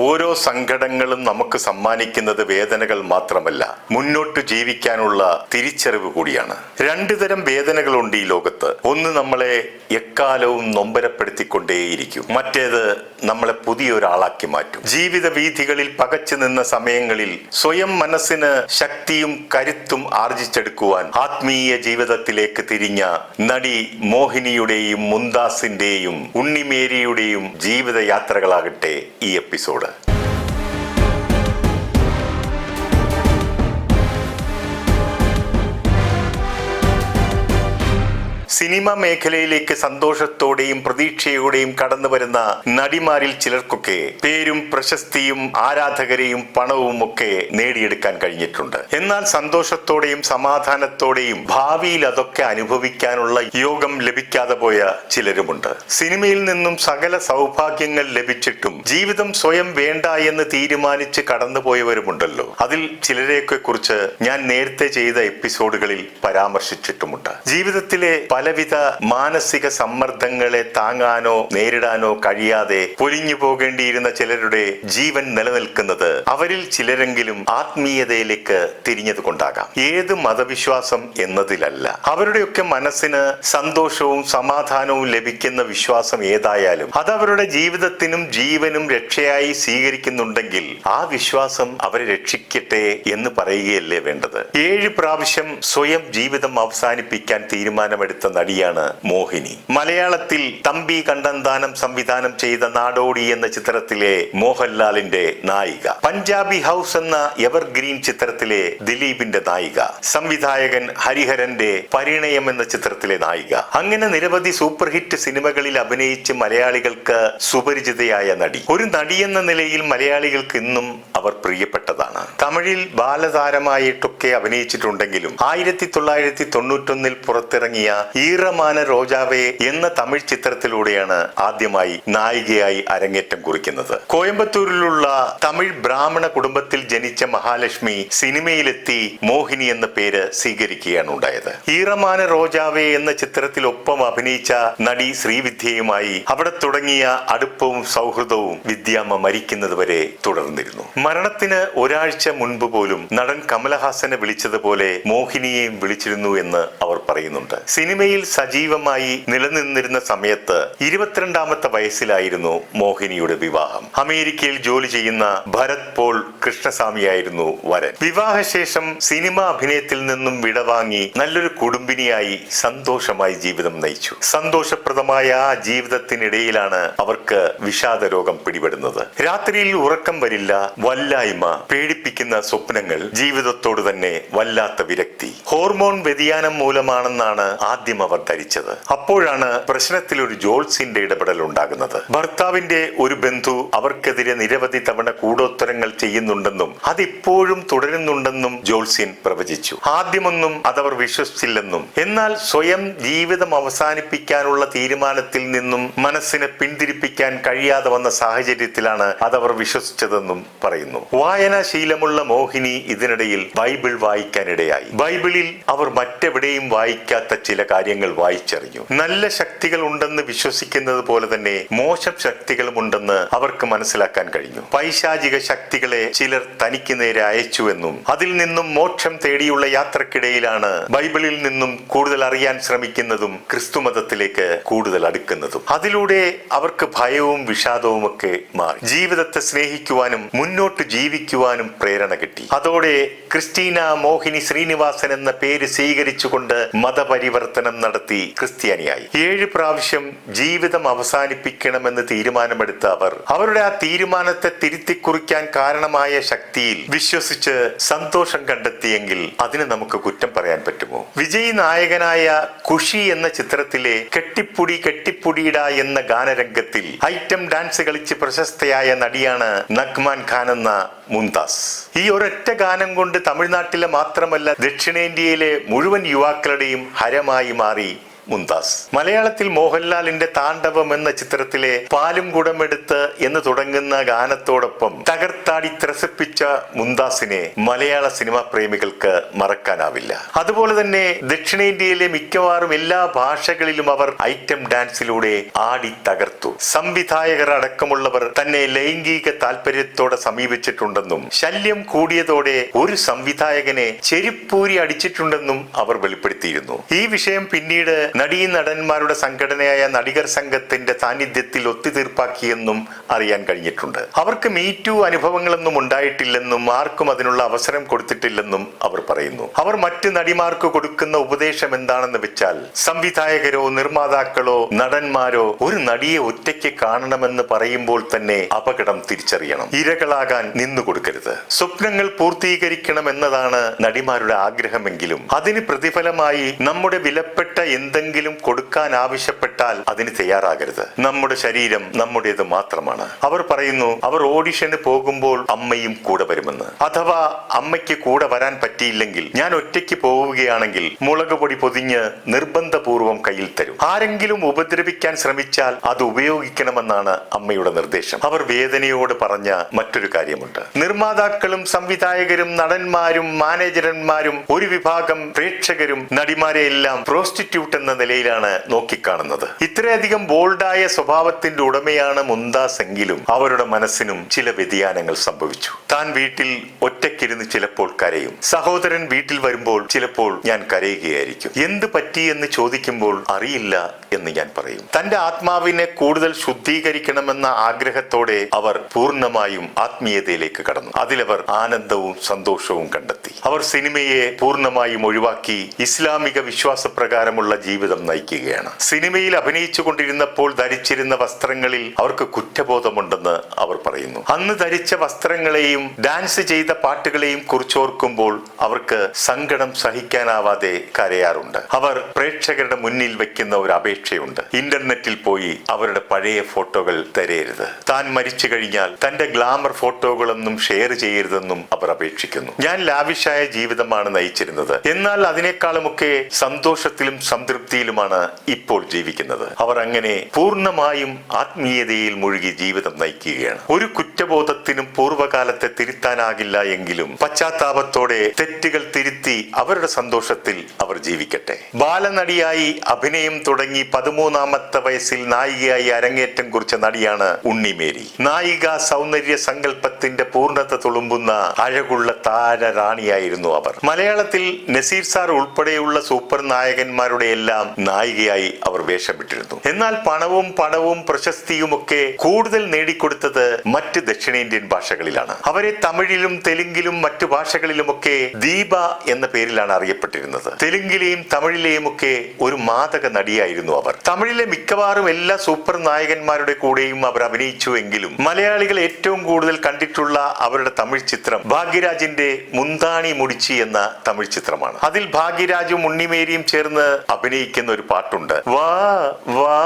ഓരോ സങ്കടങ്ങളും നമുക്ക് സമ്മാനിക്കുന്നത് വേദനകൾ മാത്രമല്ല മുന്നോട്ട് ജീവിക്കാനുള്ള തിരിച്ചറിവ് കൂടിയാണ്. രണ്ടു തരം വേദനകളുണ്ട് ഈ ലോകത്ത്. ഒന്ന് നമ്മളെ എക്കാലവും നൊമ്പരപ്പെടുത്തിക്കൊണ്ടേയിരിക്കും. മറ്റേത് നമ്മളെ പുതിയൊരാളാക്കി മാറ്റും. ജീവിത വീഥികളിൽ പകച്ചു നിന്ന സമയങ്ങളിൽ സ്വയം മനസ്സിന് ശക്തിയും കരുത്തും ആർജിച്ചെടുക്കുവാൻ ആത്മീയ ജീവിതത്തിലേക്ക് തിരിഞ്ഞ നടി മോഹിനിയുടെയും മുന്താസിന്റെയും ഉണ്ണിമേരിയുടെയും ജീവിതയാത്രകളാകട്ടെ ഈ എപ്പിസോഡ്. സിനിമ മേഖലയിലേക്ക് സന്തോഷത്തോടെയും പ്രതീക്ഷയോടെയും കടന്നു വരുന്ന നടിമാരിൽ ചിലർക്കൊക്കെ പേരും പ്രശസ്തിയും ആരാധകരെയും പണവും ഒക്കെ നേടിയെടുക്കാൻ കഴിഞ്ഞിട്ടുണ്ട്. എന്നാൽ സന്തോഷത്തോടെയും സമാധാനത്തോടെയും ഭാവിയിൽ അതൊക്കെ അനുഭവിക്കാനുള്ള യോഗം ലഭിക്കാതെ പോയ ചിലരുമുണ്ട്. സിനിമയിൽ നിന്നും സകല സൗഭാഗ്യങ്ങൾ ലഭിച്ചിട്ടും ജീവിതം സ്വയം വേണ്ട എന്ന് തീരുമാനിച്ച് കടന്നുപോയവരുമുണ്ടല്ലോ. അതിൽ ചിലരെയൊക്കെ കുറിച്ച് ഞാൻ നേരത്തെ ചെയ്ത എപ്പിസോഡുകളിൽ പരാമർശിച്ചിട്ടുമുണ്ട്. ജീവിതത്തിലെ പലവിധ മാനസിക സമ്മർദ്ദങ്ങളെ താങ്ങാനോ നേരിടാനോ കഴിയാതെ പൊലിഞ്ഞു പോകേണ്ടിയിരുന്ന ചിലരുടെ ജീവൻ നിലനിൽക്കുന്നത് അവരിൽ ചിലരെങ്കിലും ആത്മീയതയിലേക്ക് തിരിഞ്ഞത് കൊണ്ടാകാം. ഏത് മതവിശ്വാസം എന്നതിലല്ല. അവരുടെയൊക്കെ മനസ്സിന് സന്തോഷവും സമാധാനവും ലഭിക്കുന്ന വിശ്വാസം ഏതായാലും അത് അവരുടെ ജീവിതത്തിനും ജീവനും രക്ഷയായി സ്വീകരിക്കുന്നുണ്ടെങ്കിൽ ആ വിശ്വാസം അവരെ രക്ഷിക്കട്ടെ എന്ന് പറയുകയല്ലേ വേണ്ടത്. ഏഴ് പ്രാവശ്യം സ്വയം ജീവിതം അവസാനിപ്പിക്കാൻ തീരുമാനമെടുത്ത നടിയാണ് മോഹിനി. മലയാളത്തിൽ തമ്പി കണ്ടന്താനം സംവിധാനം ചെയ്ത നാടോടി എന്ന ചിത്രത്തിലെ മോഹൻലാലിന്റെ നായിക. പഞ്ചാബി ഹൗസ് എന്ന എവർഗ്രീൻ ചിത്രത്തിലെ ദിലീപിന്റെ നായിക. സംവിധായകൻ ഹരിഹരന്റെ പരിണയം എന്ന ചിത്രത്തിലെ നായിക. അങ്ങനെ നിരവധി സൂപ്പർ ഹിറ്റ് സിനിമകളിൽ അഭിനയിച്ച് മലയാളികൾക്ക് സുപരിചിതയായ നടി. ഒരു നടി എന്ന നിലയിൽ മലയാളികൾക്ക് ഇന്നും അവർ പ്രിയപ്പെട്ടതാണ്. തമിഴിൽ ബാലതാരമായിട്ടൊക്കെ അഭിനയിച്ചിട്ടുണ്ടെങ്കിലും ആയിരത്തി തൊള്ളായിരത്തി തൊണ്ണൂറ്റൊന്നിൽ പുറത്തിറങ്ങിയ ഈറമാന രോജാവേ എന്ന തമിഴ് ചിത്രത്തിലൂടെയാണ് ആദ്യമായി നായികയായി അരങ്ങേറ്റം കുറിക്കുന്നത്. കോയമ്പത്തൂരിലുള്ള തമിഴ് ബ്രാഹ്മണ കുടുംബത്തിൽ ജനിച്ച മഹാലക്ഷ്മി സിനിമയിലെത്തി മോഹിനി എന്ന പേര് സ്വീകരിക്കുകയാണ് ഉണ്ടായത്. ഈറമാന റോജാവേ എന്ന ചിത്രത്തിൽ ഒപ്പം അഭിനയിച്ച നടി ശ്രീവിദ്യയുമായി അവിടെ തുടങ്ങിയ അടുപ്പവും സൗഹൃദവും വിദ്യാമ്മ മരിക്കുന്നത് വരെ തുടർന്നിരുന്നു. മരണത്തിന് ഒരാഴ്ച മുൻപ് പോലും നടൻ കമലഹാസനെ വിളിച്ചതുപോലെ മോഹിനിയെയും വിളിച്ചിരുന്നു എന്ന് അവർ പറയുന്നുണ്ട്. സിനിമയിൽ സജീവമായി നിലനിന്നിരുന്ന സമയത്ത് ഇരുപത്തിരണ്ടാമത്തെ വയസ്സിലായിരുന്നു മോഹിനിയുടെ വിവാഹം. അമേരിക്കയിൽ ജോലി ചെയ്യുന്ന ഭരത് പോൾ കൃഷ്ണസ്വാമിയായിരുന്നു വരൻ. വിവാഹശേഷം സിനിമ അഭിനയത്തിൽ നിന്നും വിടവാങ്ങി നല്ലൊരു കുടുംബിനിയായി സന്തോഷമായി ജീവിതം നയിച്ചു. സന്തോഷപ്രദമായ ആ ജീവിതത്തിനിടയിലാണ് അവർക്ക് വിഷാദ രോഗം പിടിപെടുന്നത്. രാത്രിയിൽ ഉറക്കം വരില്ല വല്ലായ്മ പേടിപ്പിക്കുന്ന സ്വപ്നങ്ങൾ ജീവിതത്തോട് തന്നെ വല്ലാത്ത വിരക്തി. ഹോർമോൺ വ്യതിയാനം മൂലമാണെന്നാണ് ആദ്യം അവർ ധരിച്ചത്. അപ്പോഴാണ് പ്രശ്നത്തിൽ ഒരു ജോൾസിന്റെ ഇടപെടൽ ഉണ്ടാകുന്നത്. ഭർത്താവിന്റെ ഒരു ബന്ധു അവർക്കെതിരെ നിരവധി തവണ കൂടോത്തരങ്ങൾ ചെയ്യുന്നുണ്ടെന്നും അതിപ്പോഴും തുടരുന്നുണ്ടെന്നും ജോൾസിൻ പ്രവചിച്ചു. ആദ്യമൊന്നും അതവർ വിശ്വസിച്ചില്ലെന്നും എന്നാൽ സ്വയം ജീവിതം അവസാനിപ്പിക്കാനുള്ള തീരുമാനത്തിൽ നിന്നും മനസ്സിനെ പിന്തിരിപ്പിക്കാൻ കഴിയാതെ വന്ന സാഹചര്യത്തിലാണ് അതവർ വിശ്വസിച്ചതെന്നും പറയുന്നു. വായനാശീലമുള്ള മോഹിനി ഇതിനിടയിൽ ബൈബിൾ വായിക്കാനിടയായി. ബൈബിളിൽ അവർ മറ്റെവിടെയും വായിക്കാത്ത ചില കാര്യങ്ങൾ വായിച്ചറിഞ്ഞു. നല്ല ശക്തികൾ ഉണ്ടെന്ന് വിശ്വസിക്കുന്നത് പോലെ തന്നെ മോശം ശക്തികളും ഉണ്ടെന്ന് അവർക്ക് മനസ്സിലാക്കാൻ കഴിഞ്ഞു. പൈശാചിക ശക്തികളെ ചിലർ തനിക്ക് നേരെ അയച്ചുവെന്നും അതിൽ നിന്നും മോക്ഷം തേടിയുള്ള യാത്രക്കിടയിലാണ് ബൈബിളിൽ നിന്നും കൂടുതൽ അറിയാൻ ശ്രമിക്കുന്നതും ക്രിസ്തു മതത്തിലേക്ക് കൂടുതൽ അടുക്കുന്നതും. അതിലൂടെ അവർക്ക് ഭയവും വിഷാദവും ഒക്കെ മാറി. ജീവിതത്തെ സ്നേഹിക്കുവാനും മുന്നോട്ട് ജീവിക്കുവാനും പ്രേരണ കിട്ടി. അതോടെ ക്രിസ്റ്റീന മോഹിനി ശ്രീനിവാസൻ എന്ന പേര് സ്വീകരിച്ചുകൊണ്ട് മതപരിവർത്തനം നടത്തി ക്രിസ്ത്യാനിയായി. ഏഴ് പ്രാവശ്യം ജീവിതം അവസാനിപ്പിക്കണമെന്ന് തീരുമാനമെടുത്ത അവർ അവരുടെ ആ തീരുമാനത്തെ തിരുത്തി കുറിക്കാൻ കാരണമായ ശക്തിയിൽ വിശ്വസിച്ച് സന്തോഷം കണ്ടെത്തിയെങ്കിൽ അതിന് നമുക്ക് കുറ്റം പറയാൻ പറ്റുമോ? വിജയ് നായകനായ ഖുഷി എന്ന ചിത്രത്തിലെ കെട്ടിപ്പുടി കെട്ടിപ്പുടിയിട എന്ന ഗാനരംഗത്തിൽ ഐറ്റം ഡാൻസ് കളിച്ച് പ്രശസ്തയായ നടിയാണ് നഗ്മാൻ ഖാൻ എന്ന മുംതാസ്. ഈ ഒരൊറ്റ ഗാനം കൊണ്ട് തമിഴ്നാട്ടിലെ മാത്രമല്ല ദക്ഷിണേന്ത്യയിലെ മുഴുവൻ യുവാക്കളുടെയും ഹരമായി മാറി. മുന്താസ് മലയാളത്തിൽ മോഹൻലാലിന്റെ താണ്ഡവം എന്ന ചിത്രത്തിലെ പാലും കുടമെടുത്ത് എന്ന് തുടങ്ങുന്ന ഗാനത്തോടൊപ്പം തകർത്താടി ത്രസിപ്പിച്ച മുംതാസിനെ മലയാള സിനിമാ പ്രേമികൾക്ക് മറക്കാനാവില്ല. അതുപോലെ തന്നെ ദക്ഷിണേന്ത്യയിലെ മിക്കവാറും എല്ലാ ഭാഷകളിലും അവർ ഐറ്റം ഡാൻസിലൂടെ ആടി തകർത്തു. സംവിധായകർ അടക്കമുള്ളവർ തന്നെ ലൈംഗിക താല്പര്യത്തോടെ സമീപിച്ചിട്ടുണ്ടെന്നും ശല്യം കൂടിയതോടെ ഒരു സംവിധായകനെ ചെരിപ്പൂരി അടിച്ചിട്ടുണ്ടെന്നും അവർ വെളിപ്പെടുത്തിയിരുന്നു. ഈ വിഷയം പിന്നീട് നടീ നടന്മാരുടെ സംഘടനയായ നടികർ സംഘത്തിന്റെ സാന്നിധ്യത്തിൽ ഒത്തുതീർപ്പാക്കിയെന്നും അറിയാൻ കഴിഞ്ഞിട്ടുണ്ട്. അവർക്ക് മീറ്റു അനുഭവങ്ങളൊന്നും ഉണ്ടായിട്ടില്ലെന്നും ആർക്കും അതിനുള്ള അവസരം കൊടുത്തിട്ടില്ലെന്നും അവർ പറയുന്നു. അവർ മറ്റ് നടിമാർക്ക് കൊടുക്കുന്ന ഉപദേശം എന്താണെന്ന് വെച്ചാൽ സംവിധായകരോ നിർമ്മാതാക്കളോ നടന്മാരോ ഒരു നടിയെ ഒറ്റയ്ക്ക് കാണണമെന്ന് പറയുമ്പോൾ തന്നെ അപകടം തിരിച്ചറിയണം. ഇരകളാകാൻ നിന്നു കൊടുക്കരുത്. സ്വപ്നങ്ങൾ പൂർത്തീകരിക്കണം എന്നതാണ് നടിമാരുടെ ആഗ്രഹമെങ്കിലും അതിന് പ്രതിഫലമായി നമ്മുടെ വിലപ്പെട്ട എന്തെങ്കിലും കൊടുക്കാൻ ആവശ്യപ്പെട്ടാൽ അതിന് തയ്യാറാകരുത്. നമ്മുടെ ശരീരം നമ്മുടേത് മാത്രമാണ്. അവർ പറയുന്നു അവർ ഓഡിഷന് പോകുമ്പോൾ അമ്മയും കൂടെ വരുമെന്ന്. അഥവാ അമ്മയ്ക്ക് കൂടെ വരാൻ പറ്റിയില്ലെങ്കിൽ ഞാൻ ഒറ്റയ്ക്ക് പോവുകയാണെങ്കിൽ മുളക് പൊടി പൊതിഞ്ഞ് നിർബന്ധപൂർവം കയ്യിൽ തരും. ആരെങ്കിലും ഉപദ്രവിക്കാൻ ശ്രമിച്ചാൽ അത് ഉപയോഗിക്കണമെന്നാണ് അമ്മയുടെ നിർദ്ദേശം. അവർ വേദനയോട് പറഞ്ഞ മറ്റൊരു കാര്യമുണ്ട്. നിർമ്മാതാക്കളും സംവിധായകരും നടന്മാരും മാനേജർമാരും ഒരു വിഭാഗം പ്രേക്ഷകരും നടിമാരെ എല്ലാം പ്രോസ്റ്റിറ്റ്യൂട്ട് നിലയിലാണ് നോക്കിക്കാണുന്നത്. ഇത്രയധികം ബോൾഡായ സ്വഭാവത്തിന്റെ ഉടമയാണ് മുന്താസ് എങ്കിലും അവരുടെ മനസ്സിനും ചില വ്യതിയാനങ്ങൾ സംഭവിച്ചു. താൻ വീട്ടിൽ ഒറ്റക്കിരുന്ന് ചിലപ്പോൾ കരയും. സഹോദരൻ വീട്ടിൽ വരുമ്പോൾ ചിലപ്പോൾ ഞാൻ കരയുകയായിരിക്കും. എന്ത് പറ്റി എന്ന് ചോദിക്കുമ്പോൾ അറിയില്ല എന്ന് ഞാൻ പറയും. തന്റെ ആത്മാവിനെ കൂടുതൽ ശുദ്ധീകരിക്കണമെന്ന ആഗ്രഹത്തോടെ അവർ പൂർണമായും ആത്മീയതയിലേക്ക് കടന്നു. അതിലവർ ആനന്ദവും സന്തോഷവും കണ്ടെത്തി. അവർ സിനിമയെ പൂർണമായും ഒഴിവാക്കി ഇസ്ലാമിക വിശ്വാസപ്രകാരമുള്ള ജീവിതം നയിക്കുകയാണ്. സിനിമയിൽ അഭിനയിച്ചു കൊണ്ടിരുന്നപ്പോൾ ധരിച്ചിരുന്ന വസ്ത്രങ്ങളിൽ അവർക്ക് കുറ്റബോധമുണ്ടെന്ന് അവർ പറയുന്നു. അന്ന് ധരിച്ച വസ്ത്രങ്ങളെയും ഡാൻസ് ചെയ്ത പാട്ടുകളെയും കുറിച്ചോർക്കുമ്പോൾ അവർക്ക് സങ്കടം സഹിക്കാനാവാതെ കരയാറുണ്ട്. അവർ പ്രേക്ഷകരുടെ മുന്നിൽ വെക്കുന്ന ഒരു അപേക്ഷയുണ്ട്. ഇന്റർനെറ്റിൽ പോയി അവരുടെ പഴയ ഫോട്ടോകൾ തരയരുത് താൻ മരിച്ചു കഴിഞ്ഞാൽ തന്റെ ഗ്ലാമർ ഫോട്ടോകളൊന്നും ഷെയർ ചെയ്യരുതെന്നും അവർ അപേക്ഷിക്കുന്നു. ഞാൻ ലാവിഷായ ജീവിതമാണ് നയിച്ചിരുന്നത്. എന്നാൽ അതിനേക്കാളുമൊക്കെ സന്തോഷത്തിലും സംതൃപ്തിയിലുമാണ് ഇപ്പോൾ ജീവിക്കുന്നത്. അവർ അങ്ങനെ പൂർണമായും ആത്മീയതയിൽ മുഴുകി ജീവിതം നയിക്കുകയാണ്. ഒരു കുറ്റബോധത്തിനും പൂർവകാലത്തെ തിരുത്താനാകില്ല എങ്കിലും പശ്ചാത്താപത്തോടെ തെറ്റുകൾ തിരുത്തി അവരുടെ സന്തോഷത്തിൽ അവർ ജീവിക്കട്ടെ. ബാലനടിയായി അഭിനയം തുടങ്ങി പതിമൂന്നാമത്തെ വയസ്സിൽ നായികയായി അരങ്ങേറ്റം കുറിച്ച നടിയാണ് ഉണ്ണിമേരി നായിക സൗന്ദര്യ സങ്കല്പത്തിന്റെ പൂർണത തുളുമ്പുന്ന അഴകുള്ള താരറാണിയായിരുന്നു അവർ. മലയാളത്തിൽ നസീർ സാർ ഉൾപ്പെടെയുള്ള സൂപ്പർ നായകന്മാരുടെ എല്ലാം നായികയായി അവർ വേഷമിട്ടിരുന്നു. എന്നാൽ പണവും പണവും പ്രശസ്തിയുമൊക്കെ കൂടുതൽ നേടിക്കൊടുത്തത് മറ്റ് ദക്ഷിണേന്ത്യൻ ഭാഷകളിലാണ്. അവരെ തമിഴിലും തെലുങ്കിലും മറ്റു ഭാഷകളിലുമൊക്കെ ദീപ എന്ന പേരിലാണ് അറിയപ്പെട്ടിരുന്നത്. തെലുങ്കിലെയും തമിഴിലെയും ഒക്കെ ഒരു മാതക നടിയായിരുന്നു അവർ തമിഴിലെ മിക്കവാറും എല്ലാ സൂപ്പർ നായകന്മാരുടെ കൂടെയും അവർ അഭിനയിച്ചു എങ്കിലും മലയാളികൾ ഏറ്റവും കൂടുതൽ കണ്ടിട്ടുള്ള അവരുടെ തമിഴ് ചിത്രം ഭാഗ്യരാജിന്റെ മുന്താണി മുടിച്ചി എന്ന തമിഴ് ചിത്രമാണ്. അതിൽ ഭാഗ്യരാജും ഉണ്ണിമേരിയും ചേർന്ന് അഭിനയിക്കുന്ന ഒരു പാട്ടുണ്ട്. വാ വാ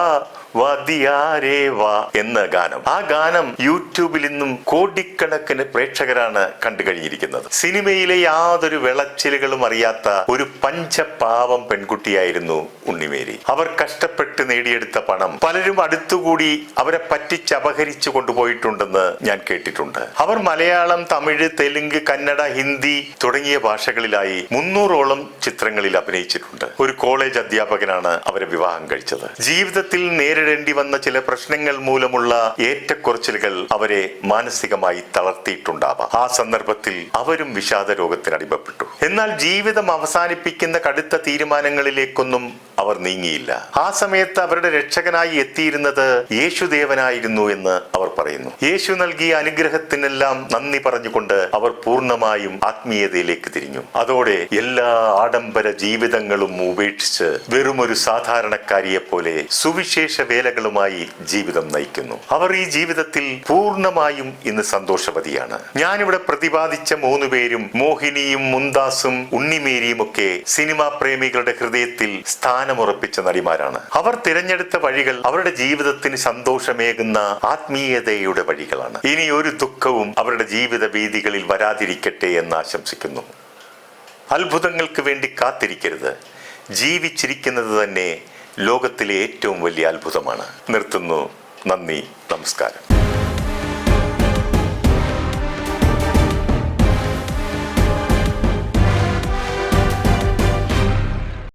വതിയാരേ വാ എന്ന ഗാനം. ആ ഗാനം യൂട്യൂബിൽ നിന്നും കോടിക്കണക്കിന് പ്രേക്ഷകരാണ് കണ്ടു കഴിഞ്ഞിരിക്കുന്നത്. സിനിമയിലെ യാതൊരു വിളച്ചിലുകളും അറിയാത്ത ഒരു പഞ്ചപാവം പെൺകുട്ടിയായിരുന്നു ഉണ്ണിമേരി. അവർ കഷ്ടപ്പെട്ട് നേടിയെടുത്ത പണം പലരും അടുത്തുകൂടി അവരെ പറ്റിച്ച് അപഹരിച്ചു കൊണ്ടുപോയിട്ടുണ്ടെന്ന് ഞാൻ കേട്ടിട്ടുണ്ട്. അവർ മലയാളം തമിഴ് തെലുങ്ക് കന്നഡ ഹിന്ദി തുടങ്ങിയ ഭാഷകളിലായി മുന്നൂറോളം ചിത്രങ്ങളിൽ അഭിനയിച്ചിട്ടുണ്ട്. ഒരു കോളേജ് അധ്യാപകനാണ് അവരെ വിവാഹം കഴിച്ചത്. ജീവിതത്തിൽ നേരിടേണ്ടി വന്ന ചില പ്രശ്നങ്ങൾ മൂലമുള്ള ഏറ്റക്കുറച്ചിലുകൾ അവരെ മാനസികമായി തളർത്തിയിട്ടുണ്ടാവാം. ആ സന്ദർഭത്തിൽ അവരും വിഷാദ രോഗത്തിന് അടിമപ്പെട്ടു. എന്നാൽ ജീവിതം അവസാനിപ്പിക്കുന്ന കടുത്ത തീരുമാനങ്ങളിലേക്കൊന്നും അവർ നീങ്ങിയില്ല. ആ സമയത്ത് അവരുടെ രക്ഷകനായി എത്തിയിരുന്നത് യേശുദേവനായിരുന്നു എന്ന് അവർ പറയുന്നു. യേശു നൽകിയ അനുഗ്രഹത്തിനെല്ലാം നന്ദി പറഞ്ഞുകൊണ്ട് അവർ പൂർണമായും ആത്മീയതയിലേക്ക് തിരിഞ്ഞു. അതോടെ എല്ലാ ആഡംബര ജീവിതങ്ങളും ഉപേക്ഷിച്ച് വെറുമൊരു സാധാരണക്കാരിയെ പോലെ സുവിശേഷ വേലകളുമായി ജീവിതം നയിക്കുന്നു. അവർ ഈ ജീവിതത്തിൽ പൂർണമായും ഇന്ന് സന്തോഷവതിയാണ്. ഞാനിവിടെ പ്രതിപാദിച്ച മൂന്ന് പേരും മോഹിനിയും മുന്താസും ഉണ്ണിമേരിയും ഒക്കെ സിനിമാ പ്രേമികളുടെ ഹൃദയത്തിൽ സ്ഥാനമുറപ്പിച്ച നടിമാരാണ്. അവർ തിരഞ്ഞെടുത്ത വഴികൾ അവരുടെ ജീവിതത്തിന് സന്തോഷമേകുന്ന ആത്മീയതയുടെ വഴികളാണ്. ഇനി ഒരു ദുഃഖവും അവരുടെ ജീവിത വീതികളിൽ വരാതിരിക്കട്ടെ എന്ന് ആശംസിക്കുന്നു. അത്ഭുതങ്ങൾക്ക് വേണ്ടി കാത്തിരിക്കരുത്. ജീവിച്ചിരിക്കുന്നത് തന്നെ ലോകത്തിലെ ഏറ്റവും വലിയ അത്ഭുതമാണ്. നിർത്തുന്നു. നന്ദി. നമസ്കാരം.